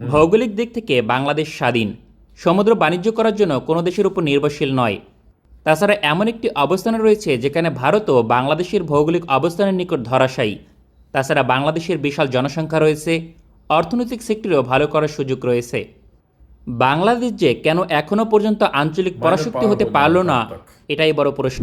ভৌগোলিক দিক থেকে বাংলাদেশ স্বাধীন। সমুদ্র বাণিজ্য করার জন্য কোনো দেশের উপর নির্ভরশীল নয়। তাছাড়া এমন একটি অবস্থানে রয়েছে যেখানে ভারতও বাংলাদেশের ভৌগোলিক অবস্থানের নিকট ধরাশায়ী। তাছাড়া বাংলাদেশের বিশাল জনসংখ্যা রয়েছে অর্থনৈতিক সেক্টরেও ভালো করার সুযোগ রয়েছে। বাংলাদেশ যে কেন এখনও পর্যন্ত আঞ্চলিক পরাশক্তি হতে পারল না এটাই বড় প্রশ্ন।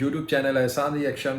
YouTube channel Ehsan reaction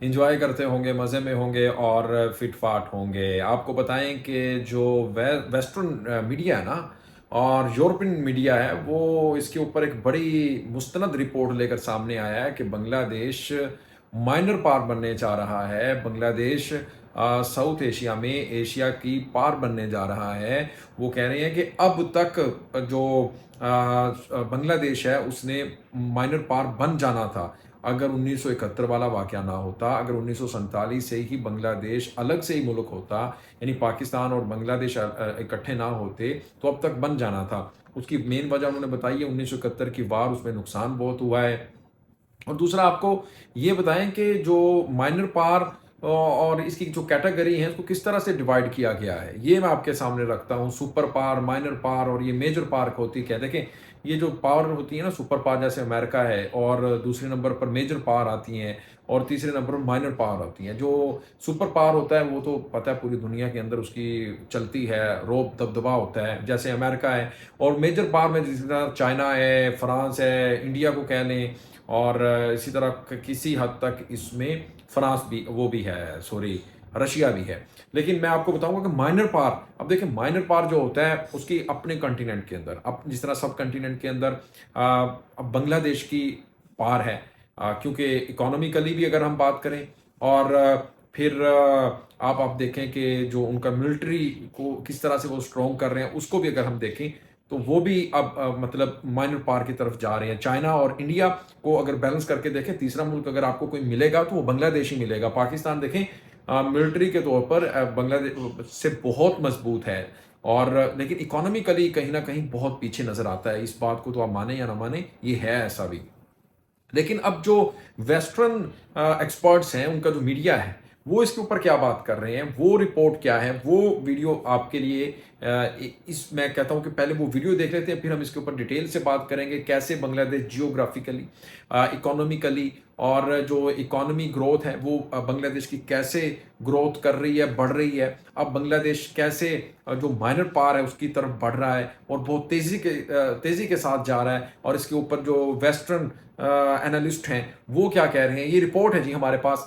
enjoy کرتے ہوں گے، مزے میں ہوں گے اور فٹ فاٹ ہوں گے۔ آپ کو بتائیں کہ جو ویسٹرن میڈیا ہے نا، اور یورپین میڈیا ہے، وہ اس کے اوپر ایک بڑی مستند رپورٹ لے کر سامنے آیا ہے کہ بنگلہ دیش مائنر پار بننے جا رہا ہے۔ بنگلہ دیش ساؤتھ ایشیا میں ایشیا کی پار بننے جا رہا ہے۔ وہ کہہ رہے ہیں کہ اب تک جو بنگلہ دیش ہے، اس نے مائنر پار بن جانا تھا۔ اگر انیس سو اکہتر والا واقعہ نہ ہوتا، اگر انیس سو سنتالیس سے ہی بنگلہ دیش الگ سے ہی ملک ہوتا یعنی پاکستان اور بنگلہ دیش اکٹھے نہ ہوتے، تو اب تک بن جانا تھا۔ اس کی مین وجہ انہوں نے بتائی ہے، انیس سو اکہتر کی وار اس میں نقصان بہت ہوا ہے۔ اور دوسرا، آپ کو یہ بتائیں کہ جو مائنر پار اور اس کی جو کیٹیگری ہیں، اس کو کس طرح سے ڈیوائڈ کیا گیا ہے؟ یہ میں آپ کے سامنے رکھتا ہوں۔ سپر پار مائنر پار اور یہ میجر پارک ہوتی ہے دیکھیں یہ جو پاور ہوتی ہیں نا سپر پاور جیسے امریکہ ہے اور دوسرے نمبر پر میجر پاور آتی ہیں اور تیسرے نمبر پر مائنر پاور آتی ہیں. جو سپر پاور ہوتا ہے وہ تو پتہ ہے پوری دنیا کے اندر اس کی چلتی ہے، روب دبدبا ہوتا ہے، جیسے امریکہ ہے اور میجر پاور میں جس طرح چائنا ہے، فرانس ہے انڈیا کو کہہ لیں اور اسی طرح کسی حد تک اس میں فرانس بھی، وہ بھی ہے سوری رشیا بھی ہے۔ لیکن میں آپ کو بتاؤں گا کہ مائنر پار، اب دیکھیں مائنر پار جو ہوتا ہے، اس کی اپنے کنٹیننٹ کے اندر، اب جس طرح سب کنٹیننٹ کے اندر اب بنگلہ دیش کی پار ہے۔ کیونکہ اکانومیکلی بھی اگر ہم بات کریں، اور پھر آپ آپ دیکھیں کہ جو ان کا ملٹری کو کس طرح سے وہ سٹرونگ کر رہے ہیں، اس کو بھی اگر ہم دیکھیں، تو وہ بھی اب مطلب مائنر پار کی طرف جا رہے ہیں۔ چائنا اور انڈیا کو اگر بیلنس کر کے دیکھیں، تیسرا ملک اگر آپ کو کوئی ملے گا، تو وہ بنگلہ دیش ہی ملے گا۔ پاکستان دیکھیں ملٹری کے طور پر بنگلہ سے بہت مضبوط ہے۔ اور، لیکن اکانومیکلی کہیں نہ کہیں بہت پیچھے نظر آتا ہے۔ اس بات کو تو آپ مانیں یا نہ مانیں، یہ ہے ایسا بھی۔ لیکن اب جو ویسٹرن ایکسپرٹس ہیں، ان کا جو میڈیا ہے وہ اس کے اوپر کیا بات کر رہے ہیں؟ وہ رپورٹ کیا ہے؟ وہ ویڈیو آپ کے لیے اس میں کہتا ہوں کہ پہلے وہ ویڈیو دیکھ لیتے ہیں، پھر ہم اس کے اوپر ڈیٹیل سے بات کریں گے کیسے بنگلہ دیش جیوگرافیکلی اکانومیکلی اور جو اکانومی گروتھ ہے، وہ بنگلہ دیش کی کیسے گروتھ کر رہی ہے، بڑھ رہی ہے۔ اب بنگلہ دیش کیسے جو مائنر پار ہے، اس کی طرف بڑھ رہا ہے اور بہت تیزی کے تیزی کے ساتھ جا رہا ہے اور اس کے اوپر جو ویسٹرن انالسٹ ہیں، وہ کیا کہہ رہے ہیں؟ یہ رپورٹ ہے جی ہمارے پاس۔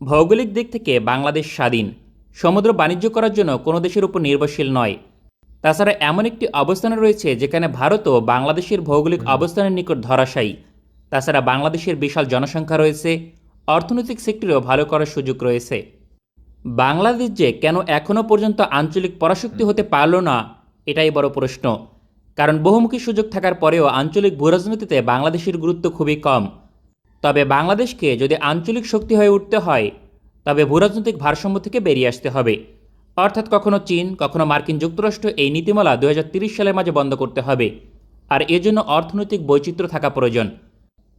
ভৌগোলিক দিক থেকে বাংলাদেশ স্বাধীন সমুদ্র বাণিজ্য করার জন্য কোনো দেশের উপর নির্ভরশীল নয় তাছাড়া এমন একটি অবস্থানে রয়েছে যেখানে ভারতও বাংলাদেশের ভৌগোলিক অবস্থানের নিকট ধরাশায়ী তাছাড়া বাংলাদেশের বিশাল জনসংখ্যা রয়েছে অর্থনৈতিক সেক্টরেও ভালো করার সুযোগ রয়েছে। বাংলাদেশ যে কেন এখনও পর্যন্ত আঞ্চলিক পরাশক্তি হতে পারল না, এটাই বড় প্রশ্ন। কারণ বহুমুখী সুযোগ থাকার পরেও আঞ্চলিক ভূরাজনীতিতে বাংলাদেশের গুরুত্ব খুবই কম। তবে বাংলাদেশকে যদি আঞ্চলিক শক্তি হয়ে উঠতে হয়, তবে ভূরাজনৈতিক ভারসাম্য থেকে বেরিয়ে আসতে হবে। অর্থাৎ কখনো চীন, কখনো মার্কিন যুক্তরাষ্ট্র এই নীতিমালা দু সালের মাঝে বন্ধ করতে হবে। আর এজন্য অর্থনৈতিক বৈচিত্র্য থাকা প্রয়োজন।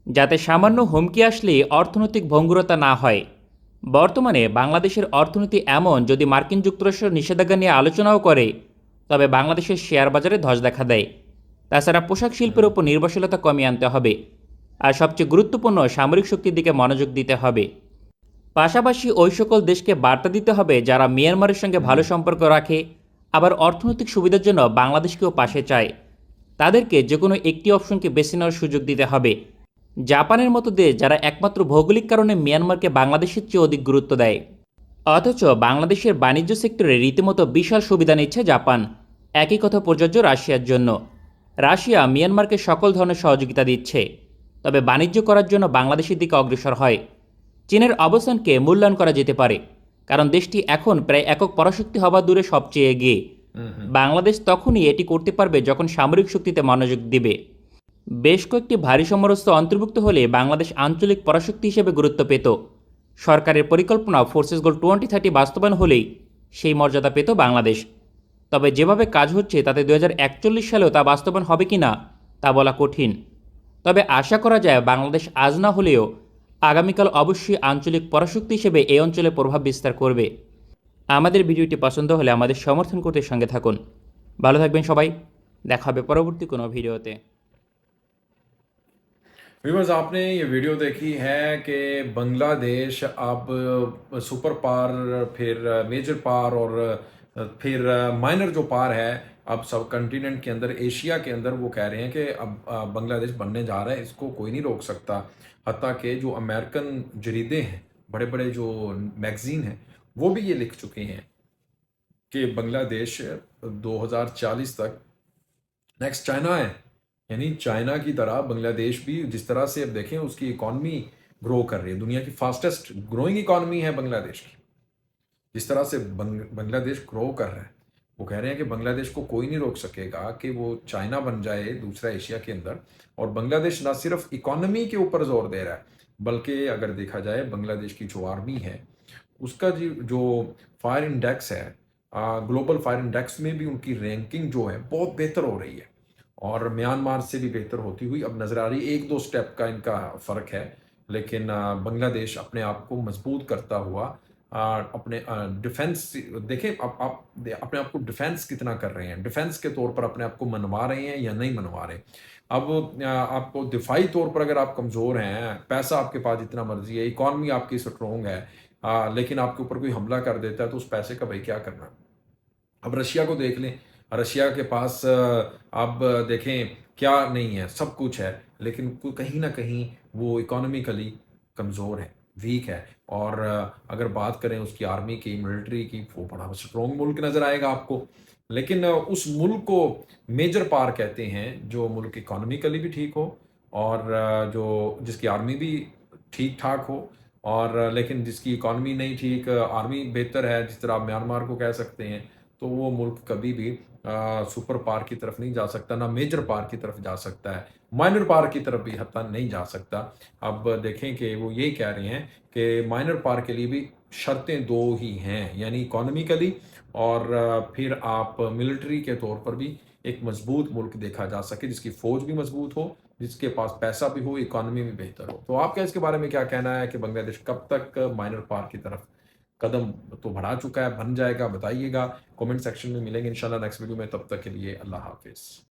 যাতে সামান্য হুমকি আসলে অর্থনৈতিক ভঙ্গুরতা না হয়। বর্তমানে বাংলাদেশের অর্থনীতি এমন যদি মার্কিন যুক্তরাষ্ট্র নিষেধাজ্ঞা নিয়ে আলোচনাও করে, তবে বাংলাদেশের শেয়ার বাজারে ধস দেখা দেয়। তাছাড়া পোশাক শিল্পের উপর নির্ভরশীলতা কমিয়ে আনতে হবে আর সবচেয়ে গুরুত্বপূর্ণ সামরিক শক্তির দিকে মনোযোগ দিতে হবে। পাশাপাশি ওই সকল দেশকে বার্তা দিতে হবে যারা মিয়ানমারের সঙ্গে ভালো সম্পর্ক রাখে, আবার অর্থনৈতিক সুবিধার জন্য বাংলাদেশকেও পাশে চায়। তাদেরকে যে কোনো একটি অপশনকে বেছে নেওয়ার সুযোগ দিতে হবে। জাপানের মতো দেশ যারা একমাত্র ভৌগোলিক কারণে মিয়ানমারকে বাংলাদেশের চেয়ে অধিক গুরুত্ব দেয়। অথচ বাংলাদেশের বাণিজ্য সেক্টরে রীতিমতো বিশাল সুবিধা নিচ্ছে জাপান একই কথা প্রযোজ্য রাশিয়ার জন্য। রাশিয়া মিয়ানমারকে সকল ধরনের সহযোগিতা দিচ্ছে তবে বাণিজ্য করার জন্য বাংলাদেশের দিকে অগ্রসর হয়। চীনের অবস্থানকে মূল্যায়ন করা যেতে পারে কারণ দেশটি এখন প্রায় একক পরাশক্তি হওয়া দূরে সবচেয়ে এগিয়ে। বাংলাদেশ তখনই এটি করতে পারবে যখন সামরিক শক্তিতে মনোযোগ দিবে। বেশ কয়েকটি ভারী সমরস্ত্র অন্তর্ভুক্ত হলে বাংলাদেশ আঞ্চলিক পরাশক্তি হিসেবে গুরুত্ব পেত। সরকারের পরিকল্পনা ফোর্সেস গোল টোয়েন্টি থার্টি বাস্তবায়ন হলেই সেই মর্যাদা পেত বাংলাদেশ। তবে যেভাবে কাজ হচ্ছে, তাতে দু হাজার একচল্লিশ সালেও তা বাস্তবায়ন হবে কি না তা বলা কঠিন। তবে আশা করা যায়, বাংলাদেশ আজ না হলেও আগামীকাল অবশ্যই আঞ্চলিক পরাশক্তি হিসেবে এই অঞ্চলে প্রভাব বিস্তার করবে। আমাদের ভিডিওটি পছন্দ হলে আমাদের সমর্থন করতে সঙ্গে থাকুন। ভালো থাকবেন সবাই। দেখা হবে পরবর্তী কোনো ভিডিওতে। ویورز آپ نے یہ ویڈیو دیکھی ہے کہ بنگلہ دیش اب سپر پار پھر میجر پار اور پھر مائنر جو پار ہے، اب سب کنٹیننٹ کے اندر ایشیا کے اندر وہ کہہ رہے ہیں کہ اب بنگلہ دیش بننے جا رہا ہے، اس کو کوئی نہیں روک سکتا۔ حتیٰ کہ جو امریکن جریدے ہیں، بڑے بڑے جو میگزین ہیں، وہ بھی یہ لکھ چکے ہیں کہ بنگلہ دیش دو ہزار چالیس تک نیکسٹ چائنا ہے۔ یعنی چائنا کی طرح بنگلہ دیش بھی جس طرح سے اب دیکھیں اس کی اکانومی گرو کر رہی ہے۔ دنیا کی فاسٹسٹ گروئنگ اکانومی ہے بنگلہ دیش کی۔ جس طرح سے بنگلہ دیش گرو کر رہا ہے۔ وہ کہہ رہے ہیں کہ بنگلہ دیش کو کوئی نہیں روک سکے گا کہ وہ چائنا بن جائے دوسرا ایشیا کے اندر۔ اور بنگلہ دیش نہ صرف اکانومی کے اوپر زور دے رہا ہے، بلکہ اگر دیکھا جائے بنگلہ دیش کی جو آرمی ہے، اس کا جی- جو فائر انڈیکس ہے گلوبل فائر انڈیکس میں بھی ان کی رینکنگ جو ہے بہت بہتر ہو رہی ہے۔ اور میانمار سے بھی بہتر ہوتی ہوئی اب نظر آ رہی ایک دو سٹیپ کا ان کا فرق ہے، لیکن بنگلہ دیش اپنے آپ کو مضبوط کرتا ہوا اپنے ڈیفینس دیکھیں، آپ اپنے آپ کو ڈیفینس کتنا کر رہے ہیں؟ ڈیفینس کے طور پر اپنے آپ کو منوا رہے ہیں یا نہیں منوا رہے؟ اب آپ کو دفاعی طور پر اگر آپ کمزور ہیں، پیسہ آپ کے پاس جتنا مرضی ہے اکانومی آپ کی اسٹرونگ ہے لیکن آپ کے اوپر کوئی حملہ کر دیتا ہے، تو اس پیسے کا بھائی کیا کرنا؟ اب رشیا کو دیکھ لیں رشیا کے پاس آپ دیکھیں، کیا نہیں ہے، سب کچھ ہے، لیکن کہیں نہ کہیں وہ اکانومیکلی کمزور ہے ویک ہے۔ اور اگر بات کریں اس کی آرمی کی ملٹری کی، وہ بڑا اسٹرانگ ملک نظر آئے گا آپ کو۔ لیکن اس ملک کو میجر پار کہتے ہیں جو ملک اکانومیکلی بھی ٹھیک ہو اور جو جس کی آرمی بھی ٹھیک ٹھاک ہو اور لیکن جس کی اکانومی نہیں ٹھیک آرمی بہتر ہے، جس طرح آپ میانمار کو کہہ سکتے ہیں۔ تو وہ ملک کبھی بھی سپر پار کی طرف نہیں جا سکتا، نہ میجر پار کی طرف جا سکتا ہے۔ مائنر پار کی طرف بھی حتیٰ نہیں جا سکتا۔ اب دیکھیں کہ وہ یہی کہہ رہے ہیں کہ مائنر پار کے لیے بھی شرطیں دو ہی ہیں یعنی اکانومیکلی اور پھر آپ ملٹری کے طور پر بھی ایک مضبوط ملک دیکھا جا سکے، جس کی فوج بھی مضبوط ہو، جس کے پاس پیسہ بھی ہو اکانومی بھی بہتر ہو۔ تو آپ کا اس کے بارے میں کیا کہنا ہے کہ بنگلہ دیش کب تک مائنر پار کی طرف قدم تو بڑھا چکا ہے، بن جائے گا، بتائیے گا کومنٹ سیکشن میں ملیں گے انشاءاللہ نیکسٹ ویڈیو میں، تب تک کے لیے اللہ حافظ۔